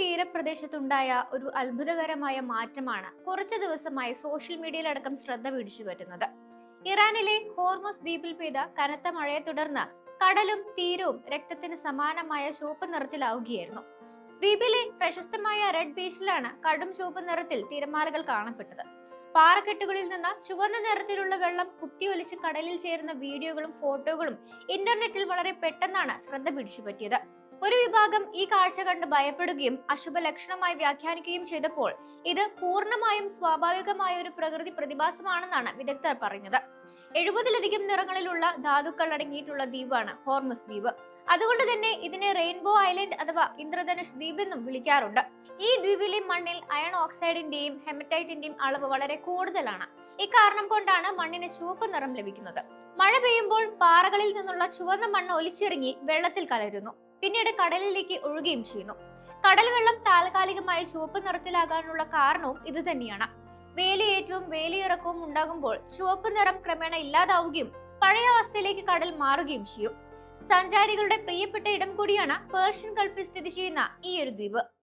തീരപ്രദേശത്തുണ്ടായ ഒരു അത്ഭുതകരമായ മാറ്റമാണ് കുറച്ചു ദിവസമായി സോഷ്യൽ മീഡിയയിലടക്കം ശ്രദ്ധ പിടിച്ചു പറ്റുന്നത്. ഇറാനിലെ ഹോർമോസ് ദ്വീപിൽ പെയ്ത കനത്ത മഴയെ തുടർന്ന് കടലും തീരവും രക്തത്തിന് സമാനമായ ചുവപ്പ് നിറത്തിലാവുകയായിരുന്നു. ദ്വീപിലെ പ്രശസ്തമായ റെഡ് ബീച്ചിലാണ് കടും ചുവപ്പ് നിറത്തിൽ തിരമാലകൾ കാണപ്പെട്ടത്. പാറക്കെട്ടുകളിൽ നിന്ന് ചുവന്ന നിറത്തിലുള്ള വെള്ളം കുത്തിയൊലിച്ച് കടലിൽ ചേരുന്ന വീഡിയോകളും ഫോട്ടോകളും ഇന്റർനെറ്റിൽ വളരെ പെട്ടെന്നാണ് ശ്രദ്ധ പിടിച്ചുപറ്റിയത് ഒരു വിഭാഗം ഈ കാഴ്ച കണ്ട് ഭയപ്പെടുകയും അശുഭ ലക്ഷണമായി വ്യാഖ്യാനിക്കുകയും ചെയ്തപ്പോൾ ഇത് പൂർണമായും സ്വാഭാവികമായ ഒരു പ്രകൃതി പ്രതിഭാസമാണെന്നാണ് വിദഗ്ധർ പറഞ്ഞത് എഴുപതിലധികം നിറങ്ങളിലുള്ള ധാതുക്കൾ അടങ്ങിയിട്ടുള്ള ദ്വീപാണ് ഹോർമുസ് ദ്വീപ്. അതുകൊണ്ട് തന്നെ ഇതിനെ റെയിൻബോ ഐലൻഡ് അഥവാ ഇന്ദ്രധനുഷ് ദ്വീപ് എന്നും വിളിക്കാറുണ്ട്. ഈ ദ്വീപിലെ മണ്ണിൽ അയൺ ഓക്സൈഡിന്റെയും ഹെമറ്റൈറ്റിന്റെയും അളവ് വളരെ കൂടുതലാണ്. ഇക്കാരണം കൊണ്ടാണ് മണ്ണിന് ചുവപ്പ് നിറം ലഭിക്കുന്നത്. മഴ പെയ്യുമ്പോൾ പാറകളിൽ നിന്നുള്ള ചുവന്ന മണ്ണ് ഒലിച്ചിറങ്ങി വെള്ളത്തിൽ കലരുന്നു. പിന്നീട് കടലിലേക്ക് ഒഴുകുകയും ചെയ്യുന്നു. കടൽ വെള്ളം താൽക്കാലികമായി ചുവപ്പ് നിറത്തിലാകാനുള്ള കാരണവും ഇത് തന്നെയാണ്. വേലിയേറ്റവും വേലിയിറക്കവും ഉണ്ടാകുമ്പോൾ ചുവപ്പ് നിറം ക്രമേണ ഇല്ലാതാവുകയും പഴയ അവസ്ഥയിലേക്ക് കടൽ മാറുകയും ചെയ്യും. സഞ്ചാരികളുടെ പ്രിയപ്പെട്ട ഇടം കൂടിയാണ് പേർഷ്യൻ ഗൾഫിൽ സ്ഥിതി ചെയ്യുന്ന ഈ ഒരു ദ്വീപ്.